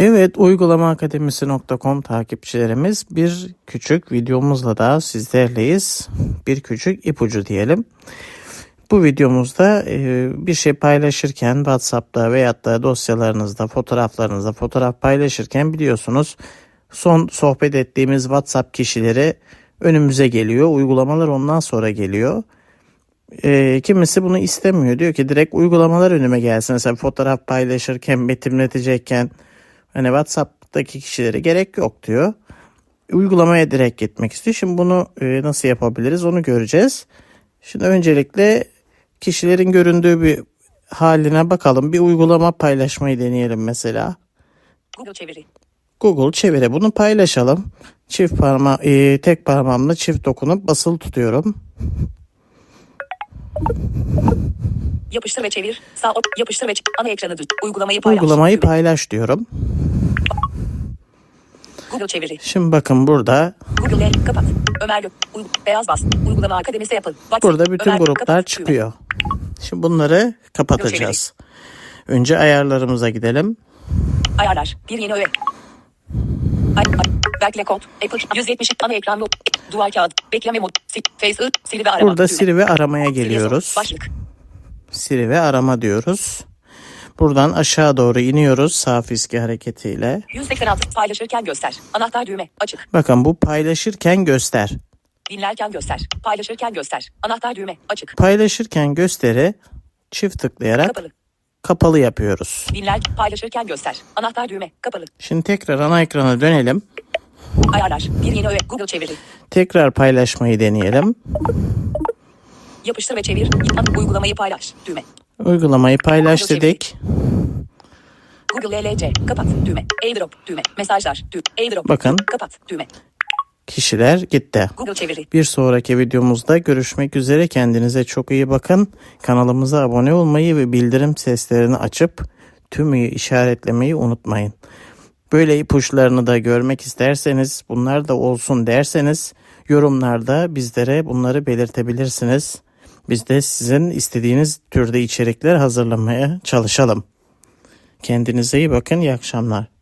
Evet, uygulamaakademisi.com takipçilerimiz bir küçük videomuzla daha sizlerleyiz. Bir küçük ipucu diyelim. Bu videomuzda e, bir şey paylaşırken WhatsApp'ta veyahut da dosyalarınızda, fotoğraflarınızda fotoğraf paylaşırken biliyorsunuz son sohbet ettiğimiz WhatsApp kişileri önümüze geliyor. Uygulamalar ondan sonra geliyor. E, kimisi bunu istemiyor. Diyor ki direkt uygulamalar önüme gelsin. Mesela fotoğraf paylaşırken, betimletecekken hani WhatsApp'taki kişilere gerek yok diyor. Uygulamaya direkt gitmek istiyor. Şimdi bunu e, nasıl yapabiliriz onu göreceğiz. Şimdi öncelikle kişilerin göründüğü bir haline bakalım. Bir uygulama paylaşmayı deneyelim mesela. Google çeviri. Google çevire bunu paylaşalım. Çift parma e, tek parmağımla çift dokunup basılı tutuyorum. Yapıştır ve çevir. Sağ ok. Yapıştır ve ana ekranı düz. Uygulamayı paylaş. Uygulamayı paylaş diyorum. Google çeviri. Şimdi bakın burada Google. Kapat. Ömer Gök. Beyaz bas. Uygulama akademisi yapın. WhatsApp. burada bütün Ömer gruplar kapat. Çıkıyor. Şimdi bunları kapatacağız. Önce ayarlarımıza gidelim. Ayarlar. Bir yeni öğe. Ay, ay. Bekle kod. Apple 170 ana ekran yok. Duvar kağıdı. Bekleme mod. Face Siri ve arama. Burada. Siri ve aramaya geliyoruz. Başlık. Siri ve arama diyoruz. Buradan aşağı doğru iniyoruz sağ fiski hareketiyle. 186 paylaşırken göster. Anahtar düğme. Açık. Bakın bu paylaşırken göster. Dinlerken göster. Paylaşırken göster. Anahtar düğme. Açık. Paylaşırken gösteri çift tıklayarak Kapalı. kapalı yapıyoruz. Dinler. Paylaşırken göster. Anahtar düğme. Kapalı. Şimdi tekrar ana ekrana dönelim. Ayarlar. Bir yeni öğe. Google çeviri. Tekrar paylaşmayı deneyelim. Yapıştır ve çevir. Uygulamayı paylaş. Düğme. Uygulamayı paylaş dedik. Google LLC. Kapat. Düğme. AirDrop. Düğme. Mesajlar. Düğme. AirDrop. Bakın. Kapat. Düğme. Kişiler gitti. Google çeviri. Bir sonraki videomuzda görüşmek üzere. Kendinize çok iyi bakın. Kanalımıza abone olmayı ve bildirim seslerini açıp tümüyü işaretlemeyi unutmayın. Böyle ipuçlarını da görmek isterseniz, bunlar da olsun derseniz yorumlarda bizlere bunları belirtebilirsiniz. Biz de sizin istediğiniz türde içerikler hazırlamaya çalışalım. Kendinize iyi bakın. İyi akşamlar.